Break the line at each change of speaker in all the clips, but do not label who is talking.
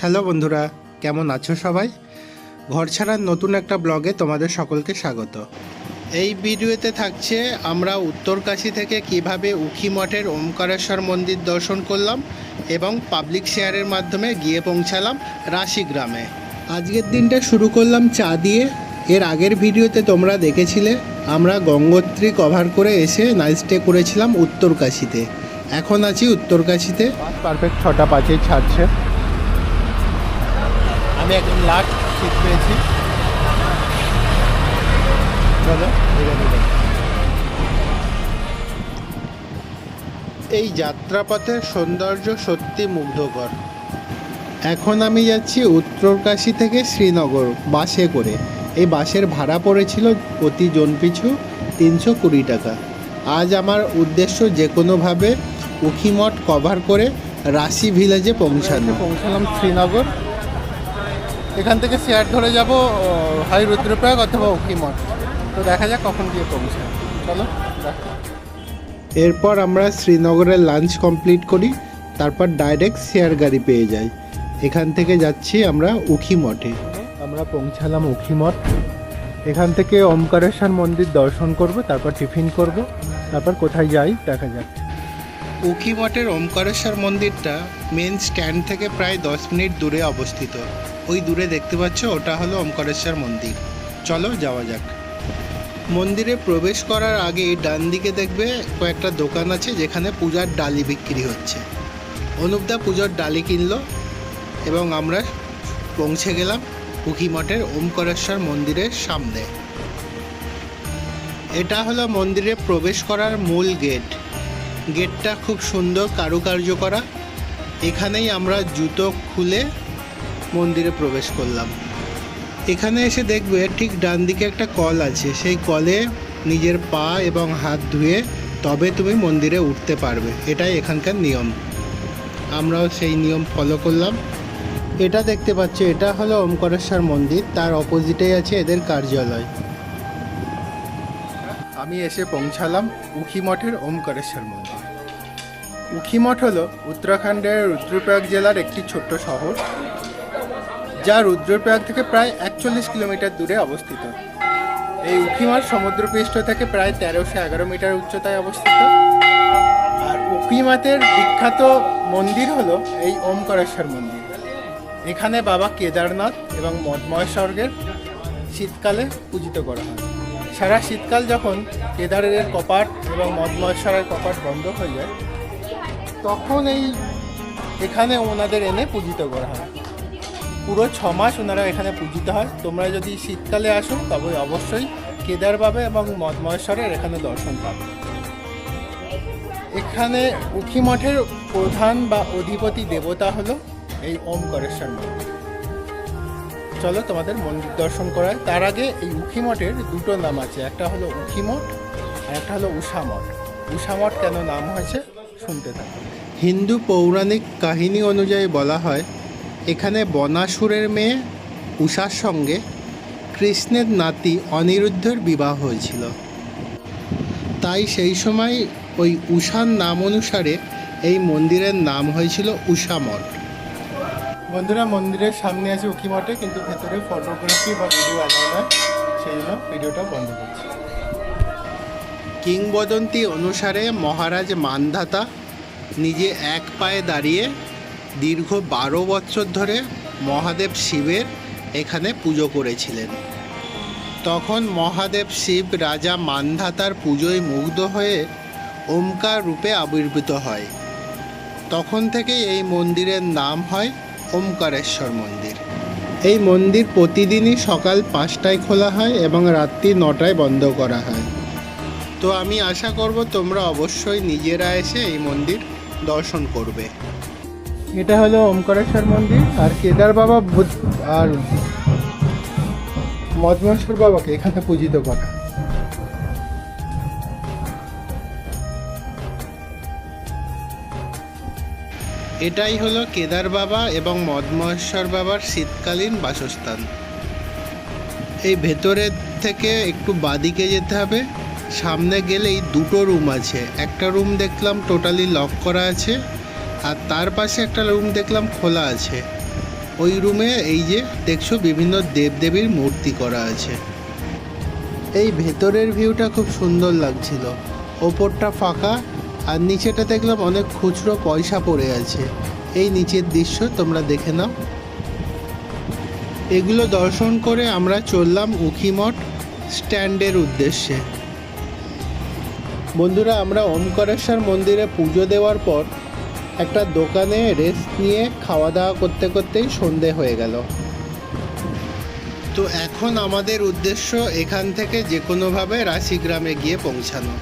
Hello বন্ধুরা, কেমন আছো সবাই? ঘর ছাড়ার নতুন একটা ব্লগে তোমাদের সকলকে স্বাগত। এই ভিডিওতে থাকছে আমরা উত্তরকাশী থেকে কীভাবে উখি মঠের ওমকারেশ্বর মন্দির দর্শন করলাম এবং পাবলিক শেয়ারের মাধ্যমে গিয়ে পৌঁছালাম রাশি গ্রামে আজকের দিনটা শুরু করলাম চা দিয়ে। এর আগের ভিডিওতে তোমরা দেখেছিলে, আমরা গঙ্গোত্রী কভার করে এসে নাইট স্টে করেছিলাম উত্তরকাশীতে। এখন আছি উত্তরকাশীতে। পারফেক্ট ছটা পাঁচে ছাড়ছে। আমি একদম লাস্ট সিট পেয়েছি। চলো এই যাত্রাপথের সৌন্দর্য সত্যি মুগ্ধকর। এখন আমি যাচ্ছি উত্তরকাশী থেকে শ্রীনগর বাসে করে। এই বাসের ভাড়া পড়েছিল প্রতি জন পিছু তিনশো কুড়ি টাকা। আজ আমার উদ্দেশ্য যে কোনোভাবে উখিমঠ কভার করে রাশি ভিলেজে পৌঁছানো। পৌঁছালাম শ্রীনগর। এখান থেকে শেয়ার ধরে যাব হয় রুদ্রপ্রয়াগ অথবা উখিমঠ তো দেখা যাক কখন গিয়ে পৌঁছায়। চলো এরপর আমরা শ্রীনগরের লাঞ্চ কমপ্লিট করি তারপর ডাইরেক্ট শেয়ার গাড়ি পেয়ে যাই। এখান থেকে যাচ্ছি আমরা উখিমঠে আমরা পৌঁছালাম উখিমঠ এখান থেকে ওমকারেশ্বর মন্দির দর্শন করব তারপর টিফিন করব তারপর কোথায় যাই দেখা যাক। উখিমঠের ওমকারেশ্বর মন্দিরটা মেন স্ট্যান্ড থেকে প্রায় দশ মিনিট দূরে অবস্থিত। ওই দূরে দেখতে পাচ্ছ, ওটা হলো ওমকারেশ্বর মন্দির। চলো যাওয়া যাক। মন্দিরে প্রবেশ করার আগে ডান দিকে দেখবে কয়েকটা দোকান আছে যেখানে পূজার ডালি বিক্রি হচ্ছে। অনুপদা পুজোর ডালি কিনলো এবং আমরা পৌঁছে গেলাম উখিমঠের ওমকারেশ্বর মন্দিরের সামনে। এটা হলো মন্দিরে প্রবেশ করার মূল গেট। গেটটা খুব সুন্দর কারুকার্য করা। এখানেই আমরা জুতো খুলে মন্দিরে প্রবেশ করলাম। এখানে এসে দেখবে ঠিক ডান দিকে একটা কল আছে। সেই কলে নিজের পা এবং হাত ধুয়ে তবে তুমি মন্দিরে উঠতে পারবে। এটাই এখানকার নিয়ম। আমরাও সেই নিয়ম ফলো করলাম। এটা দেখতে পাচ্ছ, এটা হলো ওমকারেশ্বর মন্দির। তার অপোজিটেই আছে এদের কার্যালয়। আমি এসে পৌঁছালাম উখিমঠের ওমকারেশ্বর মন্দির। উখিমঠ হলো উত্তরাখণ্ডের রুদ্রপ্রয়াগ জেলার একটি ছোট্ট শহর। যা রুদ্রপ্রয়াগ থেকে প্রায় একচল্লিশ কিলোমিটার দূরে অবস্থিত। এই উখিমঠ সমুদ্রপৃষ্ঠ থেকে প্রায় তেরোশো এগারো মিটার উচ্চতায় অবস্থিত। আর উখিমাতের বিখ্যাত মন্দির হলো এই ওমকারেশ্বর মন্দির। এখানে বাবা কেদারনাথ এবং মদমহেশ্বর্গের শীতকালে পূজিত করা হয়। সারা শীতকাল যখন কেদারের কপাট এবং মদমহেশ্বরের কপাট বন্ধ হয়ে যায়, তখন এই এখানে ওনাদের এনে পূজিত করা হয়। পুরো ছ মাস ওনারা এখানে পূজিত হয়। তোমরা যদি শীতকালে আসো, তবে অবশ্যই কেদার পাবে এবং মদমহেশ্বরের এখানে দর্শন পাবে। এখানে উখি মঠের প্রধান বা অধিপতি দেবতা হলো এই ওমকারেশ্বর মন্দির চলো তোমাদের মন্দির দর্শন করায় তার আগে এই উখি মঠের দুটো নাম আছে। একটা হলো উখি মঠ, আর একটা হলো উষা মঠ। উষা মঠ কেন নাম হয়েছে? শুনতে থাকো। হিন্দু পৌরাণিক কাহিনী অনুযায়ী বলা হয় এখানে বনাসুরের মেয়ে উষার সঙ্গে কৃষ্ণের নাতি অনিরুদ্ধের বিবাহ হয়েছিল। তাই সেই সময় ওই উষার নাম অনুসারে এই মন্দিরের নাম হয়েছিল উষা মঠ বন্ধুরা, মন্দিরের সামনে আছে উকি মঠে কিন্তু ভেতরে ফটোগ্রাফি বা ভিডিও সেই জন্য ভিডিওটা বন্ধ করছি। কিংবদন্তি অনুসারে মহারাজ মানধাতা নিজে এক পায়ে দাঁড়িয়ে দীর্ঘ বারো বছর ধরে মহাদেব শিবের এখানে পুজো করেছিলেন। তখন মহাদেব শিব রাজা মানধাতার পুজোয় মুগ্ধ হয়ে ওমকার রূপে আবির্ভূত হয়। তখন থেকে এই মন্দিরের নাম হয় ওমকারেশ্বর মন্দির। এই মন্দির প্রতিদিনই সকাল পাঁচটায় খোলা হয় এবং রাত্রি নটায় বন্ধ করা হয়। তো আমি আশা করব তোমরা অবশ্যই নিজেরা এসে এই মন্দির দর্শন করবে। এটা হলো ওমকারেশ্বর মন্দির, আর কেদার বাবা আর মদমেশ্বর বাবাকে এখানে পূজিত করা। এটাই হলো কেদার বাবা এবং মদমহেশ্বর বাবার শীতকালীন বাসস্থান। এই ভেতরের থেকে একটু বাদিকে যেতে হবে, সামনে গেলেই দুটো রুম আছে। একটা রুম দেখলাম টোটালি লক করা আছে। আর তার পাশে একটা রুম দেখলাম খোলা আছে। ওই রুমে এই যে দেখছ বিভিন্ন দেবদেবীর মূর্তি করা আছে। এই ভেতরের ভিউটা খুব সুন্দর লাগছিল। ওপরটা ফাঁকা, আর নিচেটা দেখলাম অনেক খুচরো পয়সা পড়ে আছে। এই নিচের দৃশ্য তোমরা দেখে নাও। এগুলো দর্শন করে আমরা চললাম উখিমঠ স্ট্যান্ডের উদ্দেশ্যে। বন্ধুরা, আমরা ওমকারেশ্বর মন্দিরে পুজো দেওয়ার পর একটা দোকানে রেস্ট নিয়ে খাওয়া দাওয়া করতে করতেই সন্ধে হয়ে গেল। তো এখন আমাদের উদ্দেশ্য এখান থেকে যে কোনোভাবে রাশিগ্রামে গিয়ে পৌঁছানো।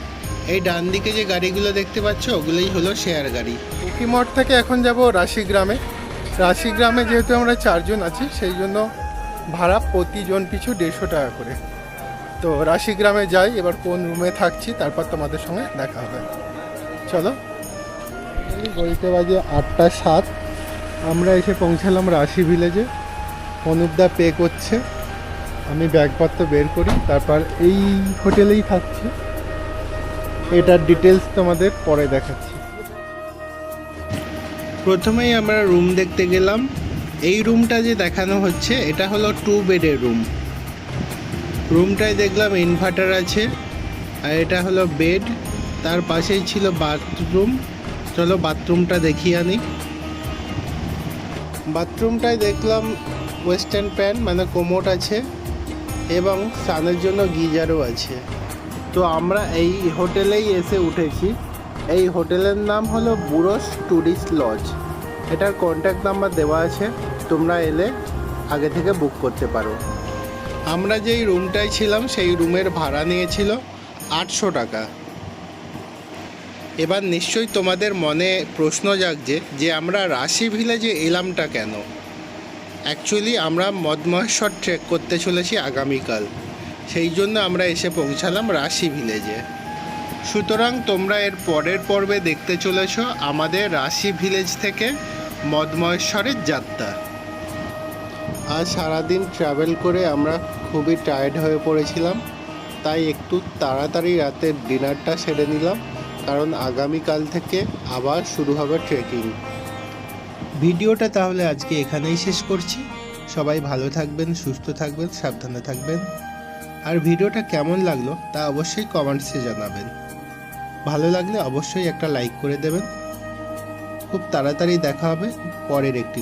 এই ডান দিকে যে গাড়িগুলো দেখতে পাচ্ছ, ওগুলোই হলো শেয়ার গাড়ি। উকিমঠ থেকে এখন যাব রাশিগ্রামে রাশিগ্রামে যেহেতু আমরা চারজন আছি, সেই জন্য ভাড়া প্রতিজন পিছু দেড়শো টাকা করে। তো রাশিগ্রামে যাই, এবার কোন রুমে থাকছি, তারপর তোমাদের সঙ্গে দেখা হবে। চলো। গড়িতে বাজে আটটা সাত। আমরা এসে পৌঁছালাম রাশি ভিলেজে। অনুপদা পে করছে। আমি ব্যাগপত্র বের করি, তারপর এই হোটেলেই থাকছি। এটার ডিটেলস তোমাদের পরে দেখাচ্ছি। প্রথমেই আমরা রুম দেখতে গেলাম। এই রুমটা যে দেখানো হচ্ছে, এটা হলো টু বেডের রুম রুমটায় দেখলাম ইনভার্টার আছে, আর এটা হলো বেড তার পাশেই ছিল বাথরুম চলো বাথরুমটা দেখিয়ে আনি। বাথরুমটায় দেখলাম ওয়েস্টার্ন প্যান্ট মানে কোমোট আছে, এবং স্নানের জন্য গিজারও আছে। তো আমরা এই হোটেলেই এসে উঠেছি। এই হোটেলের নাম হলো বুড়োস ট্যুরিস্ট লজ। এটার কন্ট্যাক্ট নাম্বার দেওয়া আছে, তোমরা এলে আগে থেকে বুক করতে পারো। আমরা যেই রুমটায় ছিলাম, সেই রুমের ভাড়া নিয়েছিল আটশো টাকা। এবার নিশ্চয়ই তোমাদের মনে প্রশ্ন জাগছে যে আমরা রাশি ভিলেজে এলামটা কেন? অ্যাকচুয়ালি আমরা মদমহেশ্বর ট্রেক করতে চলেছি আগামীকাল। সেই জন্য আমরা এসে পৌঁছালাম রাশি ভিলেজে। সুতরাং তোমরা এর পরের পর্বে দেখতে চলেছ আমাদের রাশি ভিলেজ থেকে মদমহেশ্বরের যাত্রা। আজ সারাদিন ট্রাভেল করে আমরা খুবই টায়ার্ড হয়ে পড়েছিলাম, তাই একটু তাড়াতাড়ি রাতের ডিনারটা সেরে নিলাম। কারণ আগামীকাল থেকে আবার শুরু হবে ট্রেকিং। ভিডিওটা তাহলে আজকে এখানেই শেষ করছি। সবাই ভালো থাকবেন, সুস্থ থাকবেন, সাবধানে থাকবেন। আর ভিডিওটা কেমন লাগল তা অবশ্যই কমেন্টসে জানাবেন। ভালো লাগলে অবশ্যই একটা লাইক করে দেবেন। খুব তাড়াতাড়ি দেখা হবে পরের একটি